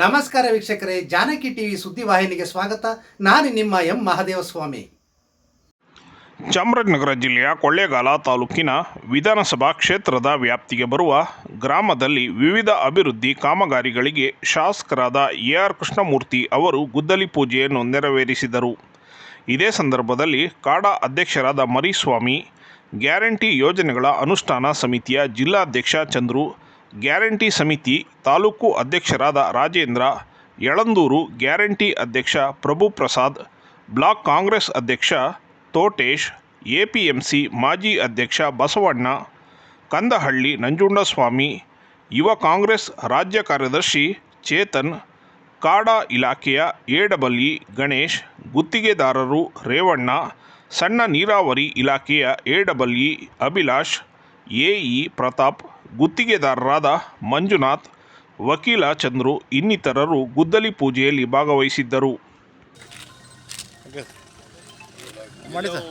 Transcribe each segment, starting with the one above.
ನಮಸ್ಕಾರ ವೀಕ್ಷಕರೇ, ಜಾನಕಿ ಟಿವಿ ಸುದ್ದಿವಾಹಿನಿಗೆ ಸ್ವಾಗತ. ನಾನು ನಿಮ್ಮ ಎಂ ಮಹದೇವಸ್ವಾಮಿ. ಚಾಮರಾಜನಗರ ಜಿಲ್ಲೆಯ ಕೊಳ್ಳೇಗಾಲ ತಾಲೂಕಿನ ವಿಧಾನಸಭಾ ಕ್ಷೇತ್ರದ ವ್ಯಾಪ್ತಿಗೆ ಬರುವ ಗ್ರಾಮದಲ್ಲಿ ವಿವಿಧ ಅಭಿವೃದ್ಧಿ ಕಾಮಗಾರಿಗಳಿಗೆ ಶಾಸಕರಾದ ಎ ಆರ್ ಕೃಷ್ಣಮೂರ್ತಿ ಅವರು ಗುದ್ದಲಿ ಪೂಜೆಯನ್ನು ನೆರವೇರಿಸಿದರು. ಇದೇ ಸಂದರ್ಭದಲ್ಲಿ ಕಾಡಾ ಅಧ್ಯಕ್ಷರಾದ ಮರಿಸ್ವಾಮಿ, ಗ್ಯಾರಂಟಿ ಯೋಜನೆಗಳ ಅನುಷ್ಠಾನ ಸಮಿತಿಯ ಜಿಲ್ಲಾಧ್ಯಕ್ಷ ಚಂದ್ರು ಗ್ಯಾರಂಟಿ ಸಮಿತಿ ತಾಲೂಕು ಅಧ್ಯಕ್ಷರಾದ ರಾಜೇಂದ್ರ, ಯಳಂದೂರು ಗ್ಯಾರಂಟಿ ಅಧ್ಯಕ್ಷ ಪ್ರಭು ಪ್ರಸಾದ್ ಬ್ಲಾಕ್ ಕಾಂಗ್ರೆಸ್ ಅಧ್ಯಕ್ಷ ತೋಟೇಶ್, ಎಪಿಎಂಸಿ ಮಾಜಿ ಅಧ್ಯಕ್ಷ ಬಸವಣ್ಣ, ಕಂದಹಳ್ಳಿ ನಂಜುಂಡಸ್ವಾಮಿ, ಯುವ ಕಾಂಗ್ರೆಸ್ ರಾಜ್ಯ ಕಾರ್ಯದರ್ಶಿ ಚೇತನ್, ಕಾಡಾ ಇಲಾಖೆಯ ಎಡಬಲ್ಇ ಗಣೇಶ್, ಗುತ್ತಿಗೆದಾರರು ರೇವಣ್ಣ, ಸಣ್ಣ ನೀರಾವರಿ ಇಲಾಖೆಯ E double E Abhilash, AE Pratap ಗುತ್ತಿಗೆದಾರರಾದ Manjunath ವಕೀಲ ಚಂದ್ರು ಇನ್ನಿತರರು ಗುದ್ದಲಿ ಪೂಜೆಯಲ್ಲಿ ಭಾಗವಹಿಸಿದ್ದರು. ಮಾಡಿ ಸರ್.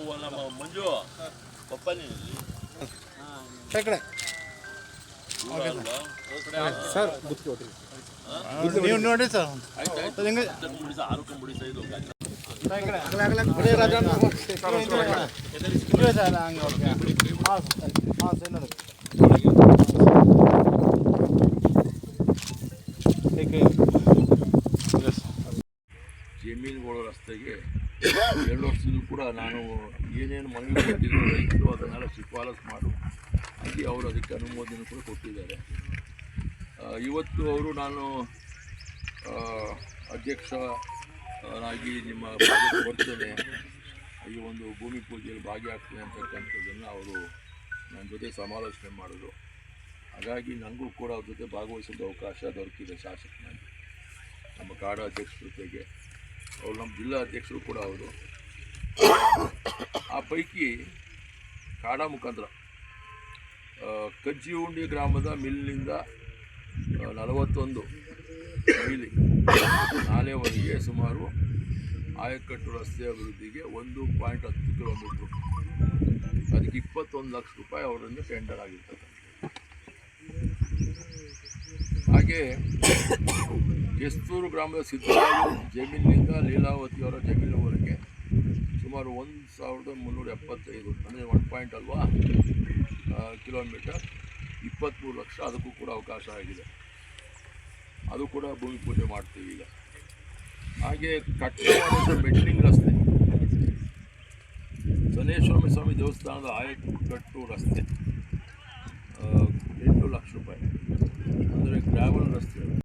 ಜಮೀನುಗಳು ರಸ್ತೆಗೆ ಎರಡು ವರ್ಷದಲ್ಲೂ ಕೂಡ ನಾನು ಏನೇನು ಮನವಿ ಕೊಟ್ಟಿದ್ರು ರೈತರು, ಅದನ್ನೆಲ್ಲ ಶಿಫಾರಸು ಮಾಡು. ಅಲ್ಲಿ ಅವರು ಅದಕ್ಕೆ ಅನುಮೋದನೆ ಕೂಡ ಕೊಟ್ಟಿದ್ದಾರೆ. ಇವತ್ತು ಅವರು ನಾನು ಅಧ್ಯಕ್ಷನಾಗಿ ನಿಮ್ಮ ಬರ್ತೇನೆ ಈ ಒಂದು ಭೂಮಿ ಪೂಜೆಯಲ್ಲಿ ಭಾಗಿಯಾಗ್ತೇನೆ ಅಂತಕ್ಕಂಥದ್ದನ್ನು ಅವರು ನನ್ನ ಜೊತೆ ಸಮಾಲೋಚನೆ ಮಾಡಿದ್ರು ಹಾಗಾಗಿ ನನಗೂ ಕೂಡ ಅವ್ರ ಜೊತೆ ಭಾಗವಹಿಸೋದು ಅವಕಾಶ ದೊರಕಿದೆ ಶಾಸಕನಾಗಿ. ನಮ್ಮ ಕಾಡ ಅಧ್ಯಕ್ಷರ ಜೊತೆಗೆ. ಅವರು ನಮ್ಮ ಜಿಲ್ಲಾ ಅಧ್ಯಕ್ಷರು ಕೂಡ ಅವರು. ಆ ಪೈಕಿ ಕಾಡ ಮುಖಾಂತರ ಕಜ್ಜಿ ಉಂಡಿ ಗ್ರಾಮದ ಮಿಲ್ನಿಂದ ನಲವತ್ತೊಂದು ಮೈಲಿ ನಾಲೆವರೆಗೆ ಸುಮಾರು ಆಯಕಟ್ಟು ರಸ್ತೆ ಅಭಿವೃದ್ಧಿಗೆ ಒಂದು ಪಾಯಿಂಟ್ ಹತ್ತು ಕಿಲೋಮೀಟ್ರು. ಅದಕ್ಕೆ ಇಪ್ಪತ್ತೊಂದು ಲಕ್ಷ ರೂಪಾಯಿ ಅವರನ್ನು ಟೆಂಡರ್ ಆಗಿರ್ತಕ್ಕಂಥ ಹಾಗೆ ಕೆಸ್ತೂರು ಗ್ರಾಮದ ಸಿದ್ದರಾಮ ಜಮೀನಿನಿಂದ ಲೀಲಾವತಿಯವರ ಜಮೀನಿನವರೆಗೆ ಸುಮಾರು ಒಂದು ಸಾವಿರದ ಮುನ್ನೂರ ಎಪ್ಪತ್ತೈದು, ಅಂದರೆ ಒನ್ ಪಾಯಿಂಟ್ ಅಲ್ವಾ ಕಿಲೋಮೀಟರ್ ಇಪ್ಪತ್ತ್ಮೂರು ಲಕ್ಷ ಅದಕ್ಕೂ ಕೂಡ ಅವಕಾಶ ಆಗಿದೆ. ಅದು ಕೂಡ ಭೂಮಿ ಪೂಜೆ ಮಾಡ್ತೀವಿ ಈಗ. ಹಾಗೆ ಕಟ್ಟಡವಾದ ಮೆಟ್ಲಿಂಗ್ ರಸ್ತೆ ದೇವಸ್ಥಾನದ ಆಯಕಟ್ಟು ರಸ್ತೆ ಆ, ಎಂಟು ಲಕ್ಷ ರೂಪಾಯಿ ಅಂದರೆ ಗ್ರಾವಲ್ ರಸ್ತೆ